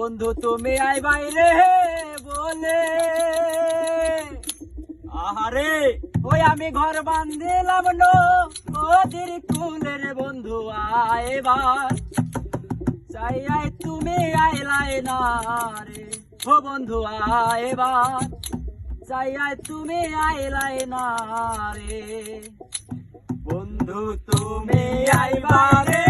বন্ধু, তুমি আই বাইরে বলে। আহারে, ওই আমি ঘর বান্ধিলাম নো ওদের কুলের বন্ধু আইবার চাই আই তুমি আইলাই না রে ও বন্ধু আইবার চাই আই তুমি আইলাই না রে বন্ধু, তুমি আইবারে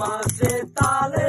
মাঝে তালে